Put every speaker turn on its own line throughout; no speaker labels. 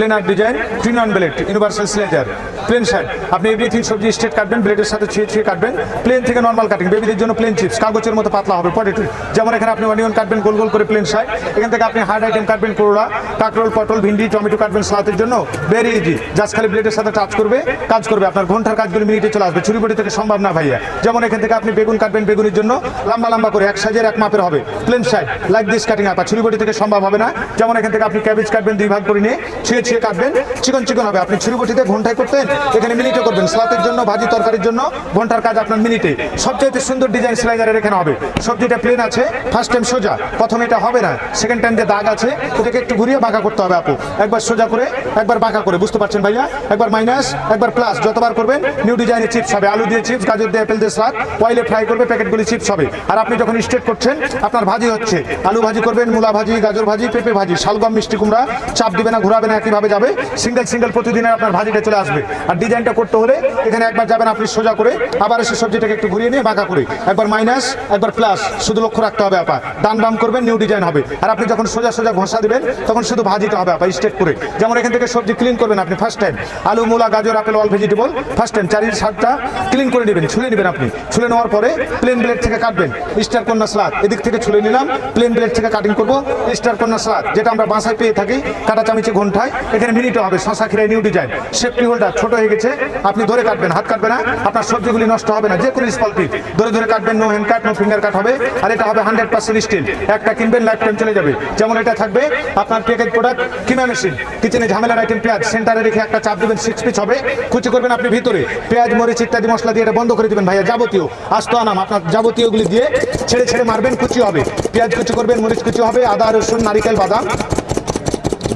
Plain design twin on blade, universal slicer, plain shirt. আপনি everything সবজি straight কাটবেন, ব্লেডের সাথে ছুঁয়ে ছুঁয়ে কাটবেন। প্লেন থেকে নর্মাল কাটিং বেবিদের জন্য প্লেন চিপস কাগজের মতো পাতলা হবে, পটেটো। যেমন এখানে আপনি অনিয়ন কাটবেন, গোল গোল করে প্লেন শার্ট। এখান থেকে আপনি হার্ড আইটেম কাটবেন, করোলা, কাকরোল, পটল, ভিন্ডি, টমেটো কাটবেন সালাতের জন্য। ভেরি ইজি জাস্ট খালি ব্লেডের সাথে টাচ করবে, কাজ করবে। আপনার ঘণ্টার কাজগুলো মিনিটে চলে আসবে, ছুরি বটি থেকে সম্ভব না ভাইয়া। যেমন এখান থেকে আপনি বেগুন কাটবেন বেগুনের জন্য, লম্বা লম্বা করে, এক সাইজের এক মাপের হবে। Plain side like this cutting আপা, ছুরি বটি থেকে সম্ভব হবে না। যেমন এখান থেকে আপনি ক্যাবেজ কাটবেন, দুই ভাগ করে নিয়ে ছুঁয়ে ছুঁয়ে কাটবেন। চিকন চিকন হবে। আপনি ছুরি বটিতে ঘন্টায় করতেন। এখানে মিনিটে করবেন। সালাতের জন্য, ভাজি তরকারির জন্য ঘণ্টার কাজ আপনার মিনিটে। সবচেয়ে সুন্দর ডিজাইন স্লাইডারের এখানে হবে। সবজিটা প্লেন আছে। ফার্স্ট টাইম সোজা। প্রথমে এটা হবে না। সেকেন্ড টাইম যে দাগ আছে, ওটাকে একটু ঘুরিয়ে বাঁকা করতে হবে আপু। একবার সোজা করে, একবার বাঁকা করে। বুঝতে পারছেন ভাইয়া? একবার মাইনাস একবার প্লাস যতবার করবেন নিউ ডিজাইনের চিপস হবে। আলু দিয়ে চিপস গাজর দিয়ে অ্যাপেল দিয়ে সালাদ অয়েলে ফ্রাই করবে, প্যাকেটগুলি চিপস হবে। আর আপনি যখন স্ট্রেট করছেন, আপনার ভাজি হচ্ছে। আলু ভাজি করবেন, মূলা ভাজি, গাজর ভাজি, পেঁপে ভাজি, শালগম, মিষ্টি কুমড়া, চাপ দিবে না, ঘুরাবে না একইভাবে যাবে? সিঙ্গেল সিঙ্গেল প্রতিদিনের আপনার ভাজিটা চলে আসবে। আর ডিজাইনটা করতে হলে এখানে একবার যাবেন আপনি সোজা করে, আবার এসে সবজিটাকে একটু ঘুরিয়ে নিয়ে বাঁকা করে। একবার মাইনাস একবার প্লাস শুধু লক্ষ্য রাখতে হবে আপা। ডান বাম করবেন নিউ ডিজাইন হবে। আর আপনি যখন সোজা সোজা ঘষা দেবেন, তখন শুধু ভাজিতে হবে আপা স্ট্রেট করে। যেমন এখান থেকে সবজি ক্লিন করবেন আপনি ফার্স্ট টাইম আলু, মূলা, গাজর, apple all vegetable first time চারির সাতটা ক্লিন করে নেবেন, ছুলে নেবেন আপনি। ছুলে নেওয়ার পরে প্লেন ব্লেড থেকে কাটবেন। স্টার কন্যা স্লাদ। এদিক থেকে ছুলে নিলাম প্লেন ব্লেড থেকে কাটিং করব। স্টার কন্যা স্লাদ, যেটা আমরা বাসায় পেয়ে থাকি, কাটা চামিচে ঘন্টায়। এখানে মিনিটে হবে, শশা খিরাই নিউ ডিজাইন সেফটি হোল্ডার ছোট হয়ে গেছে, আপনি ধরে কাটবেন, হাত কাটবে না। আপনার সবজিগুলি নষ্ট হবে না যে কোনো স্পল্পি ধরে ধরে কাটবেন no hand cut no finger cut হবে। আর এটা হবে হান্ড্রেড পার্সেন্ট স্টিল একটা কিনবেন লাইফ টাইম চলে যাবে। যেমন এটা থাকবে, আপনার প্যাকেজ প্রোডাক্ট কিমা মেশিন কিচেনে ঝামেলার আইটেম পেঁয়াজ সেন্টারে রেখে একটা চাপ দেবেন সিক্স পিস হবে। কুচি করবেন আপনি ভিতরে। পেঁয়াজ, মরিচ ইত্যাদি মশলা দিয়ে এটা বন্ধ করে দিবেন, ভাইয়া, যাবতীয়। আস্ত আনাম, আপনার যাবতীয়গুলি দিয়ে ছেড়ে ছেড়ে মারবেন, কুচি হবে। পেঁয়াজ কুচি করবেন, মরিচ কুচি হবে, আদা, রসুন, নারিকেল, বাদাম।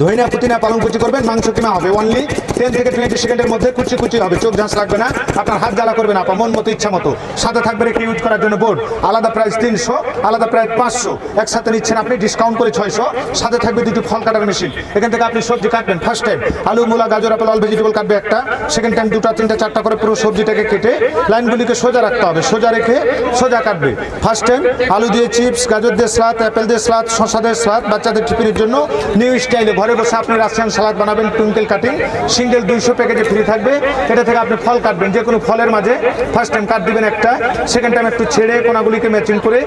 ধইনা পুদিনা পালং কুচি করবেন, মাংস কিমা হবে অনলি টেন থেকে টোয়েন্টি সেকেন্ডের মধ্যে কুচি কুচি হবে, চোখ ঝাঁস লাগবে না, আপনার হাত জ্বালা করবে না, আপনার মন মতো ইচ্ছা মতো। সাথে থাকবে রেখে ইউজ করার জন্য বোর্ড আলাদা প্রাইস তিনশো, আলাদা প্রাইস পাঁচশো। একসাথে নিচ্ছেন আপনি ডিসকাউন্ট করে ছয়শো। সাথে থাকবে দুটি ফল কাটার মেশিন এখান থেকে আপনি সবজি কাটবেন ফার্স্ট টাইম আলু, মূলা, গাজর, আপেল অল ভেজিটেবল কাটবে একটা। সেকেন্ড টাইম দুটা, তিনটা, চারটা করে পুরো সবজিটাকে কেটে লাইনগুলিকে সোজা রাখতে হবে, সোজা রেখে সোজা কাটবে। ফার্স্ট টাইম আলু দিয়ে চিপস গাজর দিয়ে স্লাদ অ্যাপেল দিয়ে স্লাদ শশা দিয়ে স্লাদ বাচ্চাদের টিফিনের জন্য নিউ স্টাইলে ঘরে বসে আপনি রাশিয়ান সালাদ বানাবেন টুইঙ্কেল কাটিং, সিঙ্গেল দুইশো প্যাকেজে ফ্রি থাকবে। এটা থেকে আপনি ফল কাটবেন, যে কোনো ফলের মাঝে। ফার্স্ট টাইম কাট দিবেন একটা সেকেন্ড টাইম একটু ছেড়ে কোনাগুলিকে ম্যাচিং করে।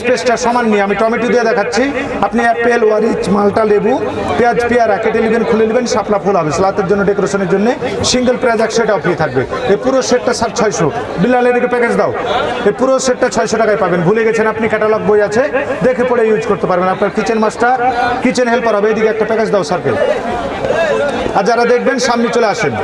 স্পেসটা সমান নিয়ে আমি টমেটো দিয়ে দেখাচ্ছি। আপনি অ্যাপেল ওয়ারিচ, মালটা, লেবু, পেঁয়াজ, পেয়ারা কেটে নেবেন, খুলে নেবেন, শাপলা ফুল হবে। সালাতের জন্য ডেকোরেশনের জন্য সিঙ্গেল প্রাইজ একশো টাকা ফ্রি থাকবে। এই পুরো সেটটা স্যার ছয়শো। বিলালের দিকে প্যাকেজ দাও। এই পুরো সেটটা ছয়শো টাকায় পাবেন। ভুলে গেছেন আপনি ক্যাটালগ বই আছে, দেখে পড়ে ইউজ করতে পারবেন। আপনার কিচেন মাস্টার কিচেন হেল্পার হবে। এদিকে একটা প্যাকেজ দাও স্যারকে আর যারা দেখবেন সামনে চলে আসেন।